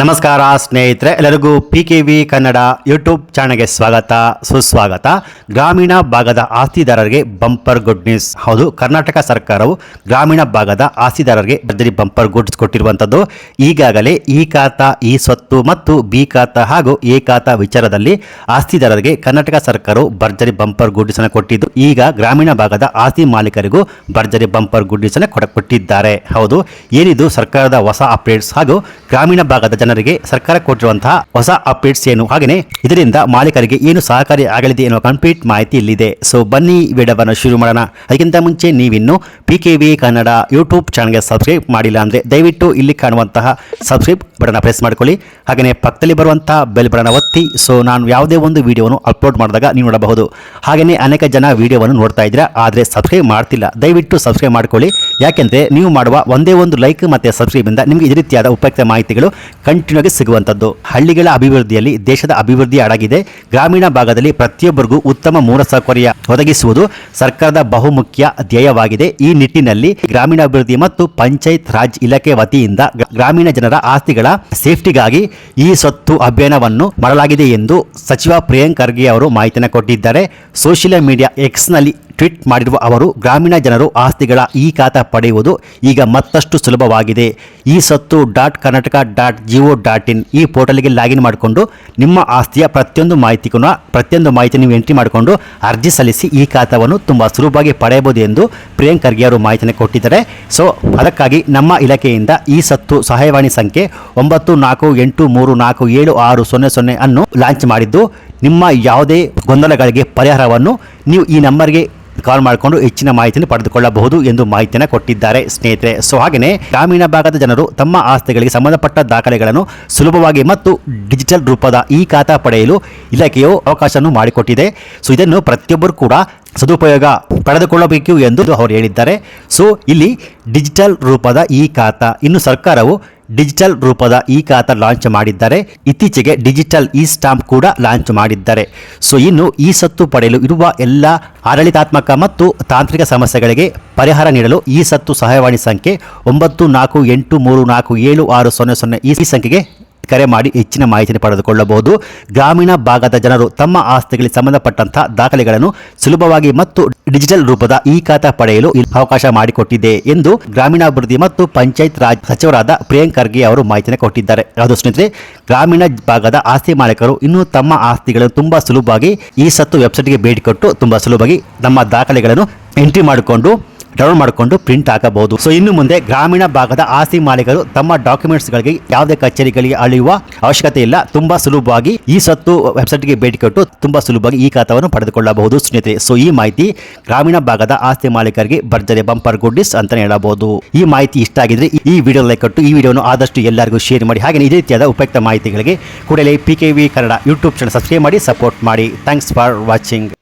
ನಮಸ್ಕಾರ ಸ್ನೇಹಿತರೆ, ಎಲ್ಲರಿಗೂ P K V Kannada YouTube ಚಾನಲ್ಗೆ ಸ್ವಾಗತ, ಸುಸ್ವಾಗತ. ಗ್ರಾಮೀಣ ಭಾಗದ ಆಸ್ತಿದಾರರಿಗೆ ಬಂಪರ್ ಗುಡ್ ನ್ಯೂಸ್ ಹೌದು, ಕರ್ನಾಟಕ ಸರ್ಕಾರವು ಗ್ರಾಮೀಣ ಭಾಗದ ಆಸ್ತಿದಾರರಿಗೆ ಭರ್ಜರಿ ಬಂಪರ್ ಗುಡ್ಸ್ ಕೊಟ್ಟಿರುವಂಥದ್ದು. ಈಗಾಗಲೇ ಈ ಖಾತ, ಈ ಸ್ವತ್ತು ಮತ್ತು ಬಿ ಖಾತಾ ಹಾಗೂ ಎ ಖಾತ ವಿಚಾರದಲ್ಲಿ ಆಸ್ತಿದಾರರಿಗೆ ಕರ್ನಾಟಕ ಸರ್ಕಾರವು ಭರ್ಜರಿ ಬಂಪರ್ ಗುಡ್ಸ್ ಅನ್ನು ಕೊಟ್ಟಿದ್ದು. ಈಗ ಗ್ರಾಮೀಣ ಭಾಗದ ಆಸ್ತಿ ಮಾಲೀಕರಿಗೂ ಭರ್ಜರಿ ಬಂಪರ್ ಗುಡ್ಸ್ ಅನ್ನು ಕೊಟ್ಟಿದ್ದಾರೆ ಹೌದು, ಏನಿದು ಸರ್ಕಾರದ ಹೊಸ ಅಪ್ಡೇಟ್ಸ್ ಹಾಗೂ ಗ್ರಾಮೀಣ ಭಾಗದ ಜನರಿಗೆ ಸರ್ಕಾರ ಕೊಟ್ಟಿರುವಂತಹ ಹೊಸ ಅಪ್ಡೇಟ್ಸ್ ಏನು? ಹಾಗೆಯೇ ಇದರಿಂದ ಮಾಲೀಕರಿಗೆ ಏನು ಸಹಕಾರಿ ಆಗಲಿದೆ ಎನ್ನುವ ಕಂಪ್ಲೀಟ್ ಮಾಹಿತಿ ಇಲ್ಲಿದೆ. ಸೊ ಬನ್ನಿ ವಿಡಿಯೋವನ್ನು ಶುರು ಮಾಡೋಣ. ಅದಕ್ಕಿಂತ ಮುಂಚೆ ನೀವಿನ್ನು P K V Kannada YouTube ಚಾನಲ್ಗೆ ಸಬ್ಸ್ಕ್ರೈಬ್ ಮಾಡಿಲ್ಲ ಅಂದರೆ ದಯವಿಟ್ಟು ಇಲ್ಲಿ ಕಾಣುವಂತಹ ಸಬ್ಸ್ಕ್ರೈಬ್ ಬಟನ್ ಪ್ರೆಸ್ ಮಾಡ್ಕೊಳ್ಳಿ. ಹಾಗೆಯೇ ಪಕ್ಕದಲ್ಲಿ ಬರುವಂತಹ ಬೆಲ್ ಬಟನ್ ಒತ್ತಿ. ಸೊ ನಾನು ಯಾವುದೇ ಒಂದು ವಿಡಿಯೋವನ್ನು ಅಪ್ಲೋಡ್ ಮಾಡಿದಾಗ ನೀವು ನೋಡಬಹುದು. ಹಾಗೆಯೇ ಅನೇಕ ಜನ ವಿಡಿಯೋವನ್ನು ನೋಡ್ತಾ ಇದ್ದೀರಾ, ಆದರೆ ಸಬ್ಸ್ಕ್ರೈಬ್ ಮಾಡ್ತಿಲ್ಲ. ದಯವಿಟ್ಟು ಸಬ್ಸ್ಕ್ರೈಬ್ ಮಾಡ್ಕೊಳ್ಳಿ. ಯಾಕೆಂದರೆ ನೀವು ಮಾಡುವ ಒಂದೇ ಒಂದು ಲೈಕ್ ಮತ್ತು ಸಬ್ಸ್ಕ್ರೈಬಿಂದ ನಿಮಗೆ ಇದೇ ರೀತಿಯಾದ ಉಪಯುಕ್ತ ಮಾಹಿತಿಗಳು ಕಂಟಿನ್ಯೂ ಆಗಿ ಸಿಗುವಂಥದ್ದು. ಹಳ್ಳಿಗಳ ಅಭಿವೃದ್ಧಿಯಲ್ಲಿ ದೇಶದ ಅಭಿವೃದ್ಧಿ ಅಡಗಿದೆ ಗ್ರಾಮೀಣ ಭಾಗದಲ್ಲಿ ಪ್ರತಿಯೊಬ್ಬರಿಗೂ ಉತ್ತಮ ಮೂಲಸೌಕರ್ಯ ಒದಗಿಸುವುದು ಸರ್ಕಾರದ ಬಹುಮುಖ್ಯ ಧ್ಯೇಯವಾಗಿದೆ. ಈ ನಿಟ್ಟಿನಲ್ಲಿ ಗ್ರಾಮೀಣಾಭಿವೃದ್ಧಿ ಮತ್ತು ಪಂಚಾಯತ್ ರಾಜ್ ಇಲಾಖೆ ವತಿಯಿಂದ ಗ್ರಾಮೀಣ ಜನರ ಆಸ್ತಿಗಳ ಸೇಫ್ಟಿಗಾಗಿ ಈ ಸ್ವತ್ತು ಅಭಿಯಾನವನ್ನು ಮಾಡಲಾಗಿದೆ ಎಂದು ಸಚಿವ ಪ್ರಿಯಾಂಕ್ ಖರ್ಗೆ ಅವರು ಮಾಹಿತಿಯನ್ನು ಕೊಟ್ಟಿದ್ದಾರೆ. ಸೋಷಿಯಲ್ ಮೀಡಿಯಾ ಎಕ್ಸ್ನಲ್ಲಿ ಟ್ವೀಟ್ ಮಾಡಿರುವ ಅವರು, ಗ್ರಾಮೀಣ ಜನರು ಆಸ್ತಿಗಳ ಈ ಖಾತಾ ಪಡೆಯುವುದು ಈಗ ಮತ್ತಷ್ಟು ಸುಲಭವಾಗಿದೆ. ಈ ಸತ್ತು dot Karnataka dot G O dot in ಈ ಪೋರ್ಟಲ್ಗೆ ಲಾಗಿನ್ ಮಾಡಿಕೊಂಡು ನಿಮ್ಮ ಆಸ್ತಿಯ ಪ್ರತಿಯೊಂದು ಮಾಹಿತಿಗೂ ಪ್ರತಿಯೊಂದು ಮಾಹಿತಿ ನೀವು ಎಂಟ್ರಿ ಮಾಡಿಕೊಂಡು ಅರ್ಜಿ ಸಲ್ಲಿಸಿ ಈ ಖಾತಾವನ್ನು ತುಂಬ ಸುಲಭವಾಗಿ ಪಡೆಯಬಹುದು ಎಂದು ಪ್ರಿಯಾಂಕ್ ಖರ್ಗೆ ಅವರು ಮಾಹಿತಿಯನ್ನು ಕೊಟ್ಟಿದ್ದಾರೆ. ಸೊ, ಅದಕ್ಕಾಗಿ ನಮ್ಮ ಇಲಾಖೆಯಿಂದ ಈ ಸತ್ತು ಸಹಾಯವಾಣಿ ಸಂಖ್ಯೆ ಒಂಬತ್ತು ನಾಲ್ಕು ಎಂಟು ಮೂರು ನಾಲ್ಕು ಏಳು ಆರು ಸೊನ್ನೆ ಸೊನ್ನೆ ಅನ್ನು ಲಾಂಚ್ ಮಾಡಿದ್ದು, ನಿಮ್ಮ ಯಾವುದೇ ಗೊಂದಲಗಳಿಗೆ ಪರಿಹಾರವನ್ನು ನೀವು ಈ ನಂಬರ್ಗೆ ಕಾಲ್ ಮಾಡಿಕೊಂಡು ಹೆಚ್ಚಿನ ಮಾಹಿತಿಯನ್ನು ಪಡೆದುಕೊಳ್ಳಬಹುದು ಎಂದು ಮಾಹಿತಿಯನ್ನು ಕೊಟ್ಟಿದ್ದಾರೆ. ಸ್ನೇಹಿತರೆ, ಸೊ ಹಾಗೆಯೇ ಗ್ರಾಮೀಣ ಭಾಗದ ಜನರು ತಮ್ಮ ಆಸ್ತಿಗಳಿಗೆ ಸಂಬಂಧಪಟ್ಟ ದಾಖಲೆಗಳನ್ನು ಸುಲಭವಾಗಿ ಮತ್ತು ಡಿಜಿಟಲ್ ರೂಪದ ಈ ಖಾತಾ ಪಡೆಯಲು ಇಲಾಖೆಯು ಅವಕಾಶವನ್ನು ಮಾಡಿಕೊಟ್ಟಿದೆ. ಸೊ ಇದನ್ನು ಪ್ರತಿಯೊಬ್ಬರು ಕೂಡ ಸದುಪಯೋಗ ಪಡೆದುಕೊಳ್ಳಬೇಕು ಎಂದು ಅವರು ಹೇಳಿದ್ದಾರೆ. ಸೊ ಇಲ್ಲಿ ಡಿಜಿಟಲ್ ರೂಪದ ಈ ಖಾತಾ ಇನ್ನು ಸರ್ಕಾರವು ಡಿಜಿಟಲ್ ರೂಪದ ಈ ಖಾತಾ ಲಾಂಚ್ ಮಾಡಿದ್ದಾರೆ. ಇತ್ತೀಚೆಗೆ ಡಿಜಿಟಲ್ ಇ ಸ್ಟಾಂಪ್ ಕೂಡ ಲಾಂಚ್ ಮಾಡಿದ್ದಾರೆ. ಸೊ, ಇನ್ನು ಈ ಸತ್ತು ಪಡೆಯಲು ಇರುವ ಎಲ್ಲ ಆಡಳಿತಾತ್ಮಕ ಮತ್ತು ತಾಂತ್ರಿಕ ಸಮಸ್ಯೆಗಳಿಗೆ ಪರಿಹಾರ ನೀಡಲು ಈ ಸತ್ತು ಸಹಾಯವಾಣಿ ಸಂಖ್ಯೆ ಒಂಬತ್ತು ನಾಲ್ಕು ಎಂಟು ಮೂರು ನಾಲ್ಕು ಏಳು ಆರು ಸೊನ್ನೆ ಸೊನ್ನೆ ಈ ಸಂಖ್ಯೆಗೆ ಕರೆ ಮಾಡಿ ಹೆಚ್ಚಿನ ಮಾಹಿತಿಯನ್ನು ಪಡೆದುಕೊಳ್ಳಬಹುದು. ಗ್ರಾಮೀಣ ಭಾಗದ ಜನರು ತಮ್ಮ ಆಸ್ತಿಗಳಿಗೆ ಸಂಬಂಧಪಟ್ಟಂತಹ ದಾಖಲೆಗಳನ್ನು ಸುಲಭವಾಗಿ ಮತ್ತು ಡಿಜಿಟಲ್ ರೂಪದ ಈ ಖಾತಾ ಪಡೆಯಲು ಅವಕಾಶ ಮಾಡಿಕೊಟ್ಟಿದೆ ಎಂದು ಗ್ರಾಮೀಣಾಭಿವೃದ್ಧಿ ಮತ್ತು ಪಂಚಾಯತ್ ರಾಜ್ ಸಚಿವರಾದ ಪ್ರಿಯಾಂಕ್ ಖರ್ಗೆ ಅವರು ಮಾಹಿತಿಯನ್ನು ಕೊಟ್ಟಿದ್ದಾರೆ. ಅದು ಸ್ನೇಹಿತರೆ, ಗ್ರಾಮೀಣ ಭಾಗದ ಆಸ್ತಿ ಮಾಲೀಕರು ಇನ್ನೂ ತಮ್ಮ ಆಸ್ತಿಗಳನ್ನು ತುಂಬಾ ಸುಲಭವಾಗಿ ಈ ಸತ್ತು ವೆಬ್ಸೈಟ್ಗೆ ಭೇಟಿ ಕೊಟ್ಟು ತುಂಬಾ ಸುಲಭವಾಗಿ ನಮ್ಮ ದಾಖಲೆಗಳನ್ನು ಎಂಟ್ರಿ ಮಾಡಿಕೊಂಡು ಡೌನ್ಲೋಡ್ ಮಾಡಿಕೊಂಡು ಪ್ರಿಂಟ್ ಹಾಕಬಹುದು. ಸೊ ಇನ್ನು ಮುಂದೆ ಗ್ರಾಮೀಣ ಭಾಗದ ಆಸ್ತಿ ಮಾಲೀಕರು ತಮ್ಮ ಡಾಕ್ಯುಮೆಂಟ್ಸ್ಗಳಿಗೆ ಯಾವುದೇ ಕಚೇರಿಗಳಿಗೆ ಅಳೆಯುವ ಅವಶ್ಯಕತೆ ಇಲ್ಲ. ತುಂಬಾ ಸುಲಭವಾಗಿ ಈ ಸತ್ತು ವೆಬ್ಸೈಟ್ಗೆ ಭೇಟಿ ಕೊಟ್ಟು ತುಂಬಾ ಸುಲಭವಾಗಿ ಈ ಖಾತವನ್ನು ಪಡೆದುಕೊಳ್ಳಬಹುದು ಸ್ನೇಹಿತರೆ. ಸೊ ಈ ಮಾಹಿತಿ ಗ್ರಾಮೀಣ ಭಾಗದ ಆಸ್ತಿ ಮಾಲೀಕರಿಗೆ ಭರ್ಜರಿ ಬಂಪರ್ ಗುಡ್ಡಿಸ್ ಅಂತ ಹೇಳಬಹುದು. ಈ ಮಾಹಿತಿ ಇಷ್ಟ ಆಗಿದ್ರೆ ಈ ವಿಡಿಯೋ ಲೈಕ್ ಕೊಟ್ಟು ಈ ವಿಡಿಯೋನು ಆದಷ್ಟು ಎಲ್ಲರಿಗೂ ಶೇರ್ ಮಾಡಿ. ಹಾಗೆ ಇದೇ ರೀತಿಯಾದ ಉಪಯುಕ್ತ ಮಾಹಿತಿಗಳಿಗೆ ಕೂಡಲೇ P K V Kannada YouTube channel subscribe ಮಾಡಿ ಸಪೋರ್ಟ್ ಮಾಡಿ. Thanks for watching